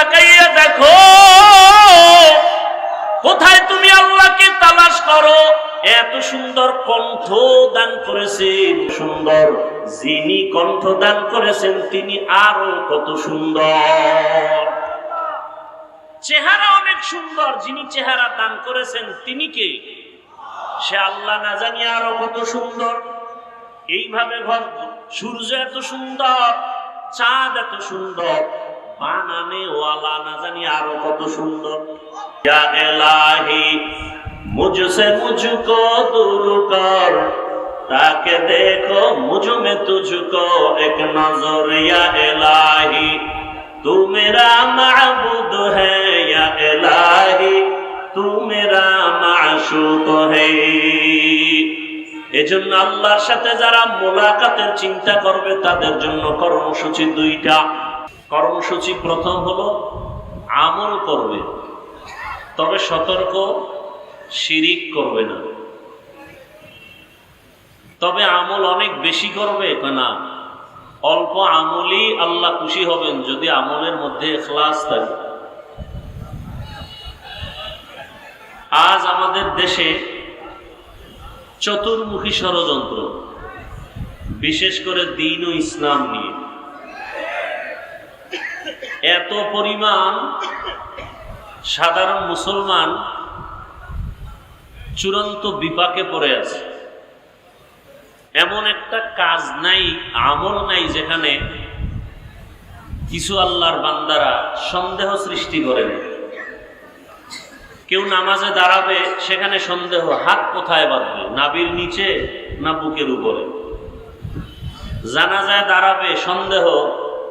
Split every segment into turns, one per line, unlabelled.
তাকাইয়া দেখো, কোথায় তুমি আল্লাহকে তালাশ করো? এত সুন্দর কণ্ঠ দান করেছেন, সুন্দর যিনি কণ্ঠ দান করেছেন, তিনি আরও কত সুন্দর। চেহারা অনেক সুন্দর, যিনি চেহারা দান করেছেন, তিনি কে? সে আল্লাহ না জানি আরও কত সুন্দর। এইভাবে ঘর সূর্য এত সুন্দর, চাঁদ এত সুন্দর কত সুন্দর। তাকে দেখো তুঝকো এক নজর, ইয়া এলাহি। তু মেরা মাহবুদ হ্যা তু মেরা আল্লাহর সাথে যারা মোলাকাতের চিন্তা করবে, তাদের জন্য কর্মসূচি দুইটা। কর্মসূচি প্রথম হলো আমল করবে, তবে সতর্ক শিরিক করবে না। তবে আমল অনেক বেশি করবে না? অল্প আমলই আল্লাহ খুশি হবেন, যদি আমলের মধ্যে এখলাস থাকে। আজ আমাদের দেশে চতুর্মুখী ষড়যন্ত্র, বিশেষ করে দিন ও ইসলাম নিয়ে। এত পরিমাণ সাধারণ মুসলমান চূড়ান্ত বিপাকে পড়ে আছে। এমন একটা কাজ নাই, আমল নাই, যেখানে কিছু আল্লাহর বান্দারা সন্দেহ সৃষ্টি করেন। কেউ নামাজে দাঁড়াবে, সেখানে সন্দেহ, হাত কোথায় বাঁধবে? নাবির নিচে, না বুকের উপরে। জানা যায় দাঁড়াবে, সন্দেহ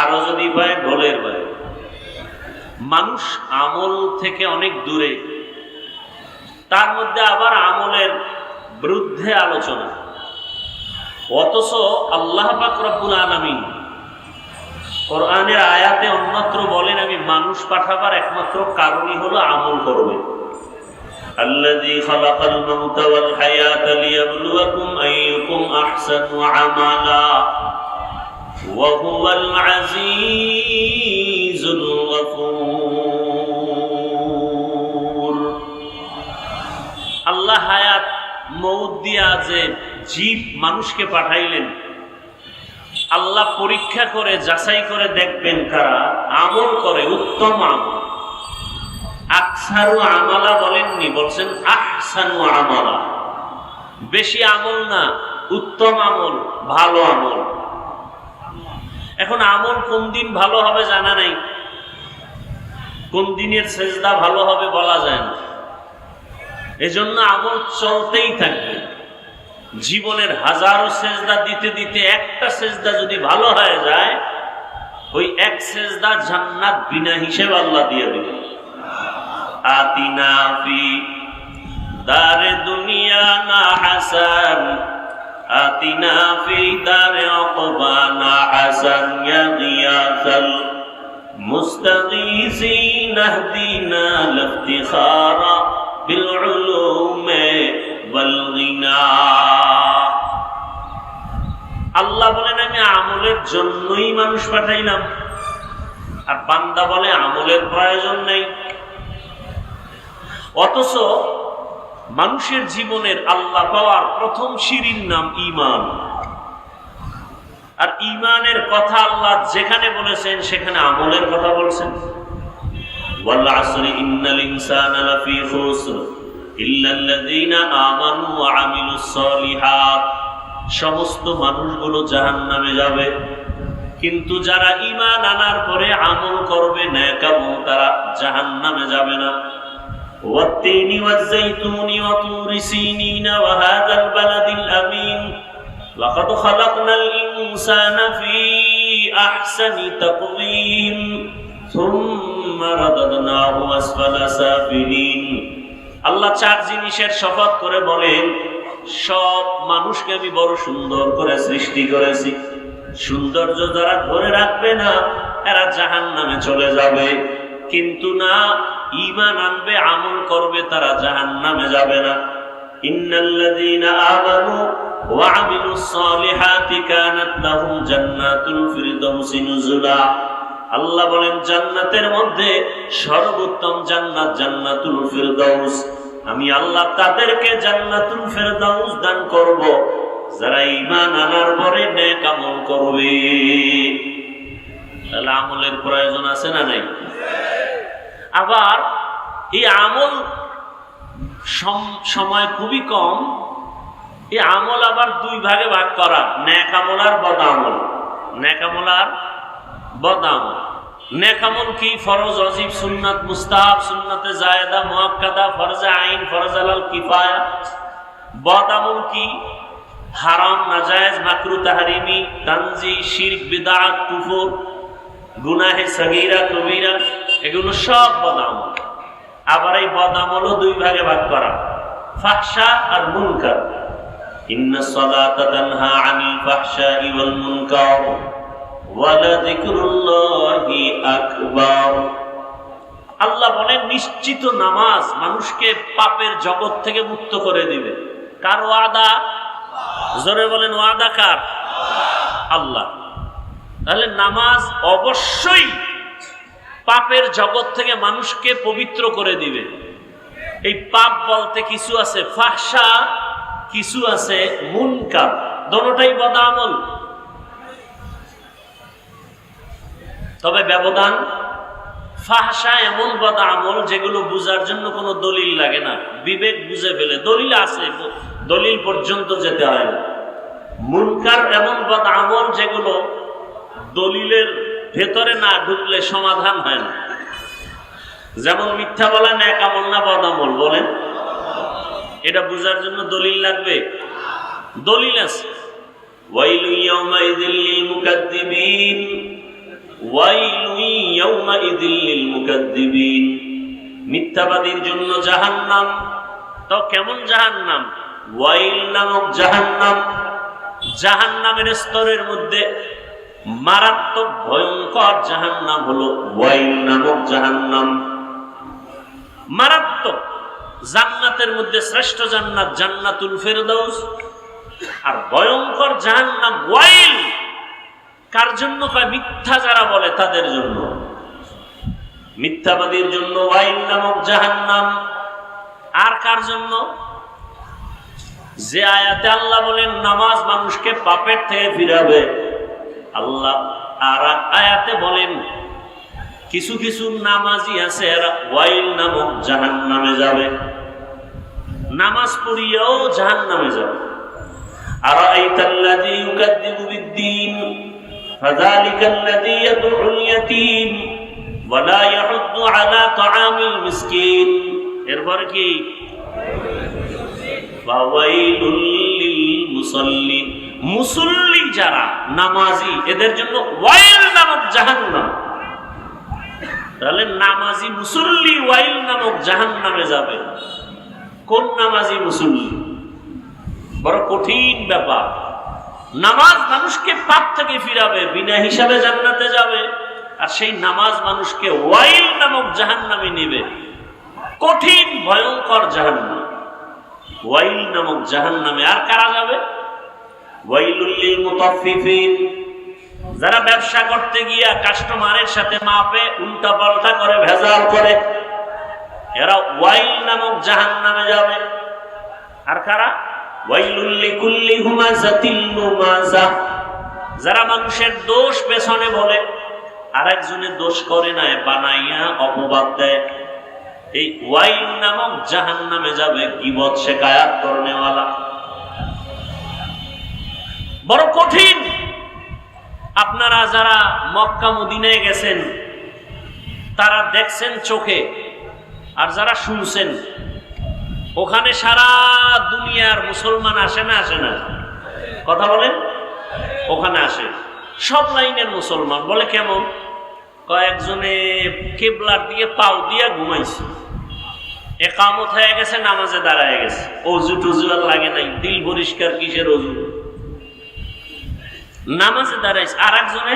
আরো যদি পায় ঢোলের বাইরে মানুষ আমল থেকে অনেক দূরে তার মধ্যে আবার আমলের বিরুদ্ধে আলোচনা অথচ আল্লাহ পাক রব্বুল আলামিন কোরআনের আয়াতে অন্যত্র বলেন আমি মানুষ পাঠাবার একমাত্র কারণই হলো আমল করবে الذي خلق الموت والحياة ليبلوكم أيكم أحسن عملا وهو العزيز الغفور আল্লাহ হায়াত মৌত দিয়া যে জীব মানুষকে পাঠাইলেন আল্লাহ পরীক্ষা করে যাচাই করে দেখবেন কারা আমল করে উত্তম আমল আকসারু আমালা বলেননি বলছেন আহসানু আমালা বেশি আমল না উত্তম আমল ভালো আমল এখন আমল কোন দিন ভালো হবে জানা নাই। কোন দিনের সেজদা ভালো হবে বলা যায় না। এজন্য আমল চলতেই থাকবে। জীবনের হাজারো সেজদা দিতে দিতে একটা সেজদা যদি ভালো হয়ে যায়, ওই এক সেজদা জান্নাত বিনা হিসেব আল্লাহ দিয়ে দিবে। আতিনা দারে দুনিয়া না হাসান, আতিনা দারে অকবা না হাসান। ইয়া গিয়াসাল মুস্তাগীসিন আহদিনা লাফতিখারা بالعلوم والغنى আল্লাহ বলেন আমি আমলের জন্যই মানুষ পাঠাইলাম আর বান্দা বলে আমলের প্রয়োজন নেই অথচ মানুষের জীবনের আল্লাহ পাওয়ার প্রথম সিঁড়ির নাম ইমান আর ইমানের কথা আল্লাহ যেখানে বলেছেন সেখানে আমলের কথা বলছেন والعصر إن الإنسان لفي خسر إلا الذين آمنوا وعملوا الصالحات সমস্ত মানুষগুলো জাহান নামে যাবে কিন্তু যারা ইমান আনার পরে আমল করবে ন্যাকামল তারা জাহান নামে যাবে না والتين والزيتون وطور سينين وهذا البلد الأمين لقد خلقنا الإنسان في أحسن تقويم ثم رددناه الله أسفل سافلين আল্লাহ চার জিনিসের শপথ করে বলেন সব মানুষকে আমি বড় সুন্দর করে সৃষ্টি করেছি সৌন্দর্য যারা ধরে রাখবে না এরা জাহান নামে চলে যাবে কিন্তু না ইমান আনবে আমল করবে তারা জাহান নামে যাবে না ইন্নাল্লাযীনা আমানু আমিলুস সালিহাতি কানাত লাহুম জান্নাতুল ফিরদাউসি নুজুলা। আল্লাহ বলেন, জান্নাতের মধ্যে সর্বোত্তম জান্নাত জান্নাতুল ফিরদাউস। আমি আল্লাহ তাদেরকে জান্নাতুল ফিরদাউস দান করব, যারা ঈমান আনার পরে নেক আমল করবে। তাহলে আমলের প্রয়োজন আছে না নাই? আবার এই আমল সম- সময় খুবই কম এই আমল আবার দুই ভাগে ভাগ করা। ন্যাক আমল আর বদ আমল। ন্যাক আমল আর বদ আমল। ন্যাক আমল কি? ফরজ, অজিব, সুন্নাত, মুস্তাহাব, সুন্নাতে জায়েদা মুআক্কাদা ফরজে আইন, ফরজ আলাল কিফায়া বদ আমল কি? হারাম, নাজায়েজ, মাকরু, তাহরিমি, তানজি, শিরক বিদআত কুফর, গুনাহে সগীরা, কবিরা, এগুলো সব বদ আমল। আবার এই বদ আমলও দুই ভাগে ভাগ করা। ফাহশা আর মুনকার। ইন্না সালাতা তানহা আনিল ফাহশাই ওয়াল মুনকার ওয়ালাযিকরুল্লাহি আকবার আল্লাহ বলেন, নিশ্চিত নামাজ মানুষকে পাপের জগৎ থেকে মুক্ত করে দিবে। কার ওয়াদা? জোরে বলেন, ওয়াদা কার? আল্লাহ। তাহলে নামাজ অবশ্যই পাপের জগৎ থেকে মানুষকে পবিত্র করে দিবে। এই পাপ বলতে কিছু আছে ফাহসা কিছু আছে মুনকার, দোনোটাই বদামল। তবে ব্যবধান ফাহসা এমন বদ আমল যেগুলো বুঝার জন্য কোনো দলিল লাগে না। বিবেক বুঝে ফেলে, দলিল আছে, দলিল পর্যন্ত যেতে হয় না। মুনকার এমন বদ আমল যেগুলো দলিলের ভেতরে না ঢুকলে সমাধান হয় না। যেমন মিথ্যা বলা ন্যাক আমল না বদ আমল বলেন। এটা বুঝার জন্য দলিল লাগবে? দলিল আছে। ওয়াইলু ইয়াউমাইযিল লিল মুকাদ্দিবিন ওয়াইলু ইয়াউমাইযিল লিল মুকাদ্দিবিন মিথ্যাবাদীর জন্য জাহান্নাম। তো কেমন জাহান্নাম? ওয়াইল নামক জাহান্নাম। জাহান্নামের স্তরের মধ্যে মারাত্মক ভয়ঙ্কর জাহান্নাম হলো ওয়াইল নামক জাহান্নাম। মারাত্মক। জান্নাতের মধ্যে শ্রেষ্ঠ জান্নাত জান্নাতুল ফেরদৌস আর ভয়ঙ্কর জাহান্নাম ওয়াইল। কার জন্য কয়? মিথ্যা যারা বলে তাদের জন্য। মিথ্যাবাদীর জন্য ওয়াইল নামক জাহান্নাম। আর কার জন্য? যে আয়াতে আল্লাহ বলেন, নামাজ মানুষকে পাপের থেকে ফিরাবে। আল্লাহ আর আয়াতে বলেন, কিছু কিছু নামাজি আছে, এরা ওয়াইল নামক জাহান নামে যাবে। নামাজ পড়িয়াও জাহান নামে যাবে আর আইতাল্লাযী ইউকাদ্দিবু বিদ্দীন মুসল্লি যারা, নামাজি, এদের জন্য ওয়াইল নামক জাহান্নাম। তাহলে নামাজি মুসল্লি ওয়াইল নামক জাহান্নামে যাবে। কোন নামাজি মুসল্লি? বড় কঠিন ব্যাপার। নামাজ মানুষকে পাপ থেকে ফিরাবে, বিনা হিসাবে জান্নাতে যাবে, আর সেই নামাজ মানুষকে ওয়াইল নামক জাহান্নামে নেবে। কঠিন, ভয়ঙ্কর জাহান্নাম। ওয়াইল নামক জাহান্নামে আর কারা যাবে? যারা ব্যবসা করতে গিয়া কাস্টমারের সাথে মাপে, উল্টা পাল্টা করে, ভেজাল করে এরা ওয়াইল নামক জাহান্নামে যাবে। আর কারা? যারা মানুষের দোষ পেছনে বলে আর একজনের দোষ করে না বানাইয়া অপবাদ দেয়। এই ওয়াইল নামক জাহান নামে যাবে কিবত শেখায়াত করনেওয়ালা। বড় কঠিন। আপনারা যারা মক্কা মদিনায় গেছেন, তারা দেখছেন চোখে আর যারা শুনছেন, ওখানে সারা দুনিয়ার মুসলমান আসে না আসে না? কথা বলেন? ওখানে আসে। সব লাইনের মুসলমান, বলে কেমন? কয়েকজনে কেবলার দিকে পাও দিয়ে ঘুমাইছে। একামত হয়ে গেছে, নামাজে দাঁড়ায় গেছে। অজু টজু আর লাগে নাই, দিল পরিষ্কার কিসের অজু? নামাজে দাঁড়াইছে। আর একজনে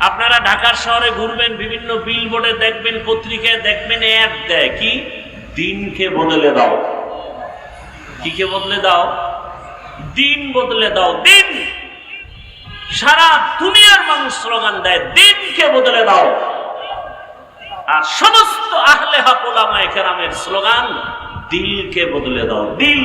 আপনারা ঢাকার শহরে ঘুরবেন, বিভিন্ন বিল বোর্ডে দেখবেন, পত্রিকায় দেখবেন অ্যাড দেয় কি? দিনকে বদলে দাও। কি কে বদলে দাও? দিন বদলে দাও, দিন! সারা দুনিয়ার মানুষ স্লোগান দেয়, দিনকে বদলে দাও। আর সমস্ত আহলে হক ওলামায়ে কেরামের স্লোগান, দিলকে বদলে দাও, দিল।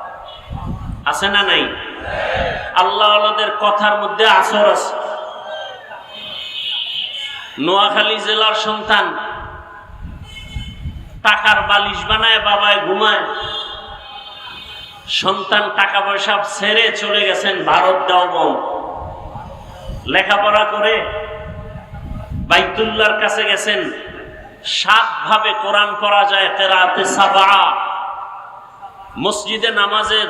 আছে না নাই? আল্লাহ কথার মধ্যে আসর আছে। নোয়াখালী জেলার সন্তান টাকার বালিশ বানায়, বাবায় ঘুমায়। সন্তান টাকা পয়সা ছেড়ে চলে গেছেন ভারত দেওবন লেখাপড়া করে বাইতুল্লার কাছে গেছেন। সাত ভাবে কোরআন পড়া যায় তেরাতে সাবা মসজিদে নামাজের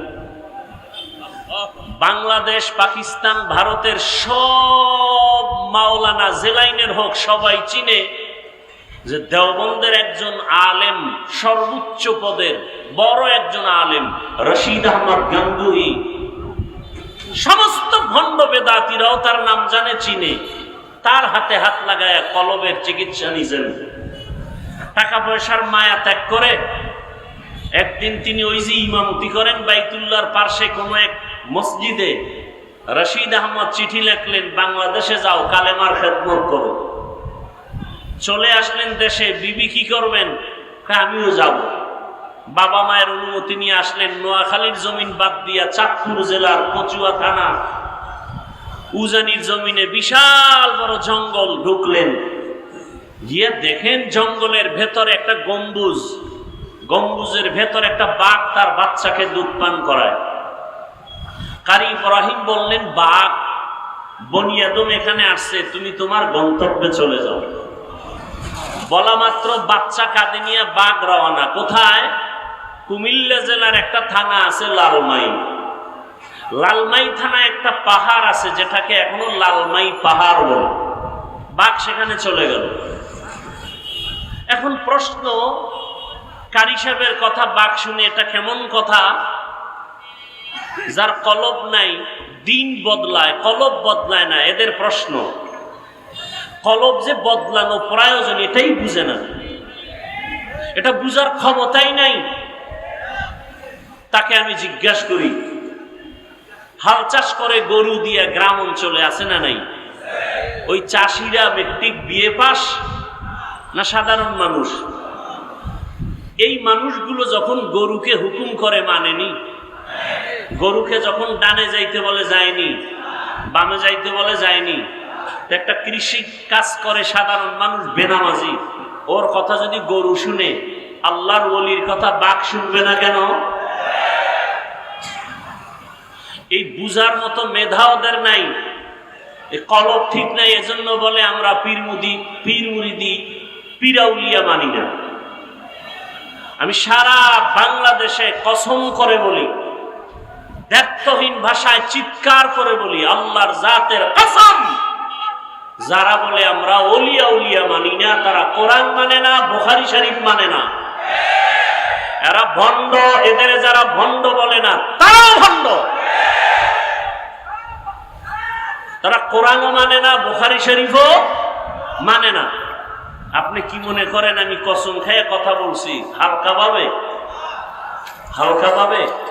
বাংলাদেশ, পাকিস্তান, ভারতের সব মাওলানা জেলাইনের হোক সবাই চিনে যে দেওবন্দের একজন আলেম, সর্বোচ্চ পদের বড় একজন আলেম, রশিদ আহমদ গাঙ্গুহি। সমস্ত ভণ্ড বেদাতিরাও তার নাম জানে, চিনে। তার হাতে হাত লাগায় কলবের চিকিৎসা নিছেন। টাকা পয়সার মায়া ত্যাগ করে একদিন তিনি ওই যে ইমামতি করেন, বাইতুল্লাহর পার্শ্বে কোনো এক মসজিদে রশিদ আহমদ চিঠি লেখলেন, বাংলাদেশে যাও, কালেমার খেদমত করো। চলে আসলেন দেশে, বিবি কি করবেন? আমিও যাব। বাবা মায়ের অনুমতি নিয়ে আসলেন, নোয়াখালীর জমিন বাদ দিয়া চাঁদপুর জেলার কচুয়া থানা, উজানির জমিনে বিশাল বড় জঙ্গল ঢুকলেন। গিয়ে দেখেন জঙ্গলের ভেতরে একটা গম্বুজ। গম্বুজের ভেতর একটা বাঘ তার বাচ্চাকে দুধ পান করায়। কারি ইব্রাহিম বললেন, বাঘ বনিয়াদম এখানে আসছে, তুমি তোমার গন্তব্যে চলে যাও। বলা মাত্র, বাচ্চা কাঁদে নিয়ে বাঘ রওনা। কোথায়? কুমিল্লা জেলার একটা থানা আছে লালমাই। লালমাই থানায় একটা পাহাড় আছে, যেটাকে এখনও লালমাই পাহাড় বলে। বাঘ সেখানে চলে গেল। এখন প্রশ্ন, কারি সাহেবের কথা বাঘ শুনে এটা কেমন কথা? যার কলব নাই, দিন বদলায়, কলব বদলায় না, এদের প্রশ্ন। কলব যে বদলানো প্রয়োজন, এটাই বুঝে না। এটা বুঝার ক্ষমতাই নাই। তাকে আমি জিজ্ঞাসা করি, হাল চাষ করে গরু দিয়ে গ্রাম অঞ্চলে আছে না নাই? ওই চাষিরা মেট্রিক বিয়ে পাস না সাধারণ মানুষ? এই মানুষগুলো যখন গরুকে হুকুম করে, মানেনি? গরুকে যখন ডানে যাইতে বলে যায়নি, বামে যাইতে বলে যায়নি একটা কৃষি কাজ করে সাধারণ মানুষ, বেনামাজি। ওর কথা যদি গরু শুনে, আল্লাহর ওলির কথা বাঘ শুনবে না কেন? এই বুঝার মতো মেধা ওদের নাই। কলব ঠিক নাই, এজন্য বলে আমরা পীরমুদি পীরমুরিদি পীরাউলিয়া মানি না। আমি সারা বাংলাদেশে কসম করে বলি দ্ব্যর্থহীন ভাষায় চিৎকার করে বলি, আল্লাহর জাতের কসম। যারা বলে আমরা অলিয়া উলিয়া মানি না, তারা কোরআন মানে না, বোখারি শরীফ মানে না। এরা ভণ্ড, এদের যারা ভণ্ড বলে না, তারাও ভণ্ড। তারা কোরআনও মানে না, বোখারি শরীফও মানে না। আপনি কি মনে করেন, আমি কসম খেয়ে কথা বলছি? হালকা ভাবে? হালকা ভাবে?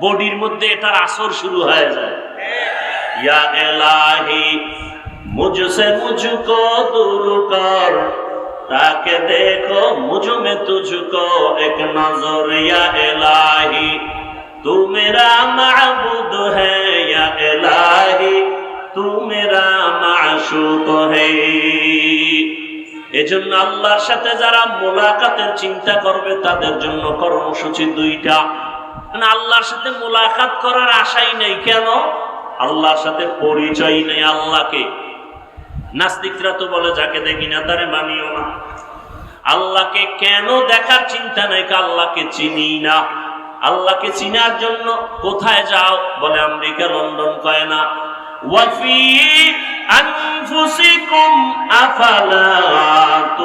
বডির মধ্যে এটার আসর শুরু হয়ে যায়। ইয়া তাকে দেখো মুজুমে মে এক নজর। এলাহি, তু মেরা মাহবুদ হ্যা এলাহি, তু মেরা মাশুক এজন্য আল্লাহর সাথে যারা মোলাকাতের চিন্তা করবে, তাদের জন্য কর্মসূচি দুইটা। মানে আল্লাহর সাথে মোলাকাত করার আশাই নেই। কেন? আল্লাহর সাথে পরিচয় নেই আল্লাহকে। নাস্তিকরা তো বলে, যাকে দেখি না, তারে মানিও না। আল্লাহকে কেন দেখার চিন্তা নাই? আল্লাহকে চিনি না। আল্লাহকে চিনার জন্য কোথায় যাও? বলে, আমেরিকা, লন্ডন কয় না। আফালা তো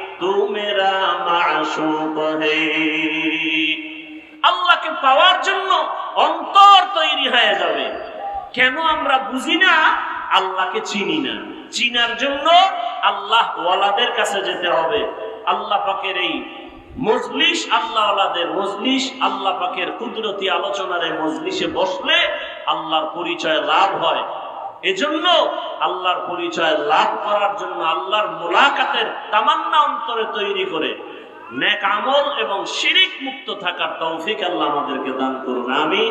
তু মেরা মাশুক হে। আল্লাহকে পাওয়ার জন্য অন্তর তৈরি হয়ে যাবে। কেন আমরা বুঝি না? আল্লাহকে চিনি না। চিনার জন্য আল্লাহ ওয়ালাদের কাছে যেতে হবে। আল্লাহ পাকের এই মজলিস আল্লাহ ওয়ালাদের মজলিস, আল্লাহ পাকের কুদরতি আলোচনার এই মজলিসে বসলে আল্লাহর পরিচয় লাভ হয়। এজন্য আল্লাহর পরিচয় লাভ করার জন্য আল্লাহর মোলাকাতের তামান্না অন্তরে তৈরি করে নেক আমল এবং শিরিক মুক্ত থাকার তৌফিক আল্লাহ আমাদেরকে দান করুন আমি